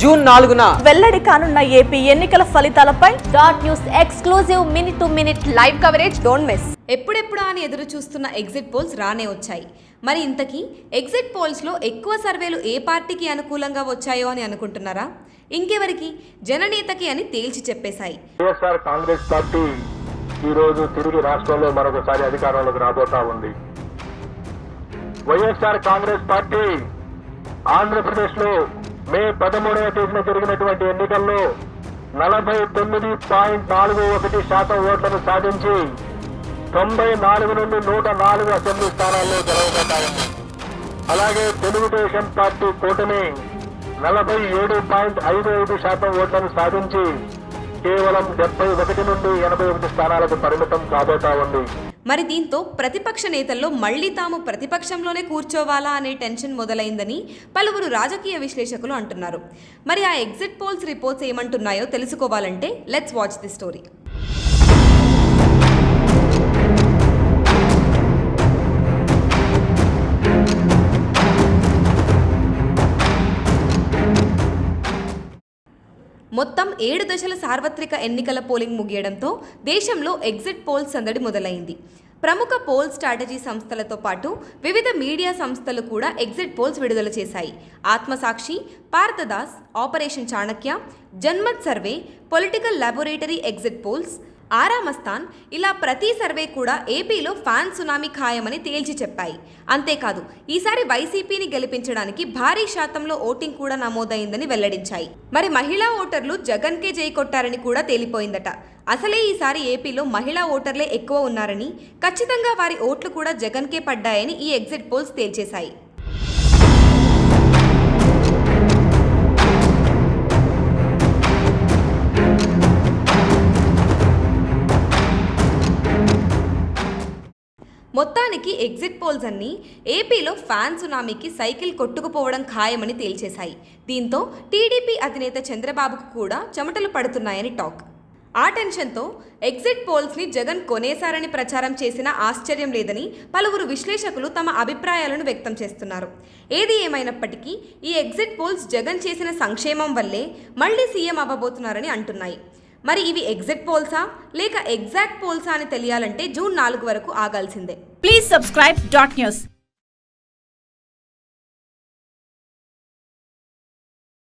June నాలుగున వెల్లడి కానున్న ఏపీ ఎన్నికల ఫలితాలపై dot news exclusive minute to minute live coverage. Don't miss ఎప్పుడెప్పుడా అని ఎదురు చూస్తున్న ఎగ్జిట్ పోల్స్ రానే వచ్చాయి. మరి ఇంతకీ ఎగ్జిట్ పోల్స్లో ఎక్కువ సర్వేలు ఏ పార్టీకి అనుకూలంగా వచ్చాయో అని అనుకుంటున్నారా? ఇంకెవరికి? జననేతకి అని తేల్చి చెప్పేశాయి. వైఎస్ఆర్ కాంగ్రెస్ పార్టీ ఈ రోజు తిరిగి రాష్ట్రంలో మరొకసారి అధికారంలోకి రాబోతా ఉంది. వైఎస్ఆర్ కాంగ్రెస్ పార్టీ ఆంధ్రప్రదేశ్లో మే పదమూడవ తేదీన జరిగినటువంటి ఎన్నికల్లో నలభై తొమ్మిది పాయింట్ నాలుగు ఒకటి శాతం ఓట్లను సాధించి తొంభై నాలుగు నుండి నూట నాలుగు అసెంబ్లీ స్థానాల్లో జరగబడ్డాయి అలాగే తెలుగుదేశం పార్టీ కూటమి నలభై ఏడు పాయింట్ ఐదు ఐదు శాతం ఓట్లను సాధించి కేవలం డెబ్బై ఒకటి నుండి ఎనభై ఒకటి స్థానాలకు పరిమితం కాబోతా ఉంది. మరి దీంతో ప్రతిపక్ష నేతల్లో మళ్ళీ తాము ప్రతిపక్షంలోనే కూర్చోవాలా అనే టెన్షన్ మొదలైందని పలువురు రాజకీయ విశ్లేషకులు అంటున్నారు. మరి ఆ ఎగ్జిట్ పోల్స్ రిపోర్ట్స్ ఏమంటున్నాయో తెలుసుకోవాలంటే లెట్స్ వాచ్ ది స్టోరీ మొత్తం ఏడు దశల సార్వత్రిక ఎన్నికల పోలింగ్ ముగియడంతో దేశంలో ఎగ్జిట్ పోల్ సందడి మొదలైంది. ప్రముఖ పోల్ స్ట్రాటజీ సంస్థలతో పాటు వివిధ మీడియా సంస్థలు కూడా ఎగ్జిట్ పోల్స్ విడుదల చేశాయి. Aatmasakshi Parthadas operation Chanakya Janmat survey political laboratory exit polls ఆరామస్థాన్ ఇలా ప్రతి సర్వే కూడా ఏపీలో ఫ్యాన్ సునామీ ఖాయమని తేల్చి చెప్పాయి. అంతేకాదు ఈసారి వైసీపీని గెలిపించడానికి భారీ శాతంలో ఓటింగ్ కూడా నమోదైందని వెల్లడించాయి. మరి మహిళా ఓటర్లు జగన్కే జై కొట్టారని కూడా తేలిపోయిందట. అసలే ఈసారి ఏపీలో మహిళా ఓటర్లే ఎక్కువ ఉన్నారని ఖచ్చితంగా వారి ఓట్లు కూడా జగన్కే పడ్డాయని ఈ ఎగ్జిట్ పోల్స్ తేల్చేశాయి. మొత్తానికి ఎగ్జిట్ పోల్స్ అన్నీ ఏపీలో ఫ్యాన్ సునామీకి సైకిల్ కొట్టుకుపోవడం ఖాయమని తేల్చేశాయి. దీంతో టీడీపీ అధినేత చంద్రబాబుకు కూడా చెమటలు పడుతున్నాయని టాక్. ఆ టెన్షన్తో ఎగ్జిట్ పోల్స్ని జగన్ కొనేశారని ప్రచారం చేసినా ఆశ్చర్యం లేదని పలువురు విశ్లేషకులు తమ అభిప్రాయాలను వ్యక్తం చేస్తున్నారు. ఏది ఏమైనప్పటికీ ఈ ఎగ్జిట్ పోల్స్ జగన్ చేసిన సంక్షేమం వల్లే మళ్ళీ సీఎం అవ్వబోతున్నారని అంటున్నాయి. మరి ఇవి ఎగ్జిట్ పోల్సా? లేక ఎగ్జాక్ట్ పోల్సా అని తెలియాలంటే జూన్ నాలుగు వరకు ఆగాల్సిందే. Please subscribe dot news